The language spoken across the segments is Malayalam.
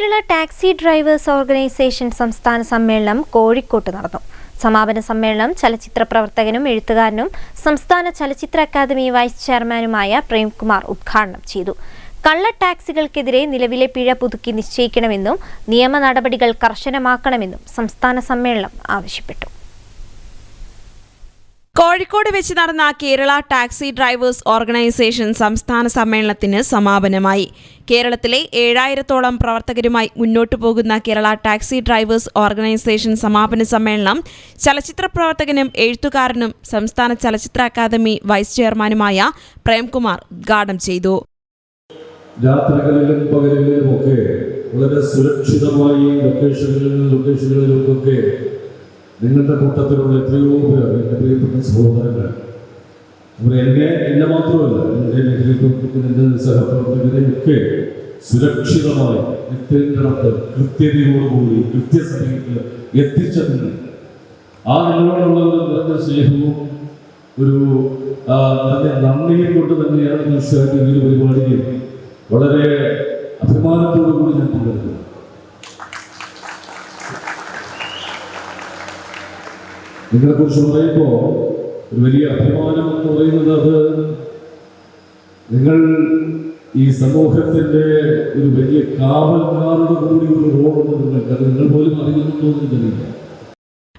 കേരള ടാക്സി ഡ്രൈവേഴ്സ് ഓർഗനൈസേഷൻ സംസ്ഥാന സമ്മേളനം കോഴിക്കോട്ട് നടന്നു. സമാപന സമ്മേളനം ചലച്ചിത്ര പ്രവർത്തകനും എഴുത്തുകാരനും സംസ്ഥാന ചലച്ചിത്ര അക്കാദമി വൈസ് ചെയർമാനുമായ പ്രേംകുമാർ ഉദ്ഘാടനം ചെയ്തു. കള്ള ടാക്സികൾക്കെതിരെ നിലവിലെ പിഴ പുതുക്കി നിശ്ചയിക്കണമെന്നും നിയമ നടപടികൾ കർശനമാക്കണമെന്നും സംസ്ഥാന സമ്മേളനം ആവശ്യപ്പെട്ടു. കോഴിക്കോട് വെച്ച് നടന്ന കേരള ടാക്സി ഡ്രൈവേഴ്സ് ഓർഗനൈസേഷൻ സംസ്ഥാന സമ്മേളനത്തിന് സമാപനമായി. കേരളത്തിലെ ഏഴായിരത്തോളം പ്രവർത്തകരുമായി മുന്നോട്ടു പോകുന്ന കേരള ടാക്സി ഡ്രൈവേഴ്സ് ഓർഗനൈസേഷൻ സമാപന സമ്മേളനം ചലച്ചിത്ര പ്രവർത്തകനും എഴുത്തുകാരനും സംസ്ഥാന ചലച്ചിത്ര അക്കാദമി വൈസ് ചെയർമാനുമായ പ്രേംകുമാർ ഉദ്ഘാടനം ചെയ്തു. രാത്രികളിലും പകലുകളിലുമൊക്കെ വളരെ സുരക്ഷിതമായി ലൊക്കേഷനുകളിലും ലൊക്കേഷനുകളിലുമൊക്കെ നിങ്ങളുടെ കൂട്ടത്തിലുള്ള എത്രയോ പേർ എന്റെ പ്രിയപ്പെട്ട സഹോദരങ്ങൾ എന്നെ എന്നെ മാത്രമല്ല എന്റെ എന്റെ സഹപ്രവർത്തകരെയൊക്കെ സുരക്ഷിതമായി എത്തേണ്ടിടത്ത് കൃത്യതയോടുകൂടി കൃത്യസമയത്ത് എത്തിച്ചതിന് ആ നിങ്ങളോടുള്ള നിറഞ്ഞ സ്നേഹവും ഒരു നിറഞ്ഞ നന്ദിയും കൊണ്ട് തന്നെയാണ് തീർച്ചയായിട്ടും ഈ ഒരു പരിപാടിയിൽ വളരെ അഭിമാനത്തോടു കൂടി ഞാൻ പങ്കെടുക്കുന്നത് നിങ്ങളെക്കുറിച്ച് പറയുമ്പോൾ ഒരു വലിയ അഭിമാനം എന്ന് പറയുന്നത് അത് നിങ്ങൾ ഈ സമൂഹത്തിന്റെ ഒരു വലിയ കാവൽക്കാരുടെ കൂടി ഒരു റോഡുണ്ട് നിങ്ങൾക്ക്. അത് നിങ്ങൾ പോലും അറിയുന്നുണ്ടോ എന്ന്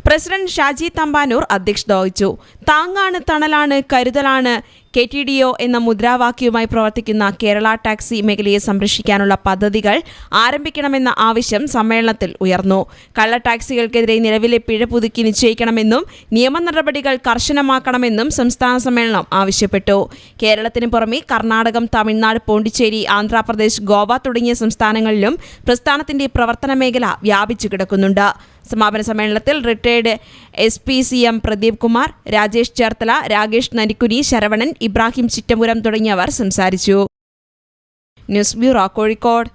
പ്രസിഡന്റ് ഷാജി തമ്പാനൂർ അധ്യക്ഷത വഹിച്ചു. താങ്ങാണ് തണലാണ് കരുതലാണ് കെ ടി ഡി ഒ എന്ന മുദ്രാവാക്യവുമായി പ്രവർത്തിക്കുന്ന കേരള ടാക്സി മേഖലയെ സംരക്ഷിക്കാനുള്ള പദ്ധതികൾ ആരംഭിക്കണമെന്ന ആവശ്യം സമ്മേളനത്തിൽ ഉയർന്നു. കള്ള ടാക്സികൾക്കെതിരെ നിലവിലെ പിഴ പുതുക്കി നിശ്ചയിക്കണമെന്നും നിയമ നടപടികൾ കർശനമാക്കണമെന്നും സംസ്ഥാന സമ്മേളനം ആവശ്യപ്പെട്ടു. കേരളത്തിന് പുറമെ കർണാടകം തമിഴ്നാട് പോണ്ടിച്ചേരി ആന്ധ്രാപ്രദേശ് ഗോവ തുടങ്ങിയ സംസ്ഥാനങ്ങളിലും പ്രസ്ഥാനത്തിന്റെ പ്രവർത്തന മേഖല വ്യാപിച്ചു കിടക്കുന്നുണ്ട്. സമാപന സമ്മേളനത്തിൽ retired S P C M Pradeep Kumar Rajesh Cherthala Rakesh Narikkuni Saravanan Ibrahim Chittamuram തുടങ്ങിയവർ സംസാരിച്ചു. News bureau Kozhikode.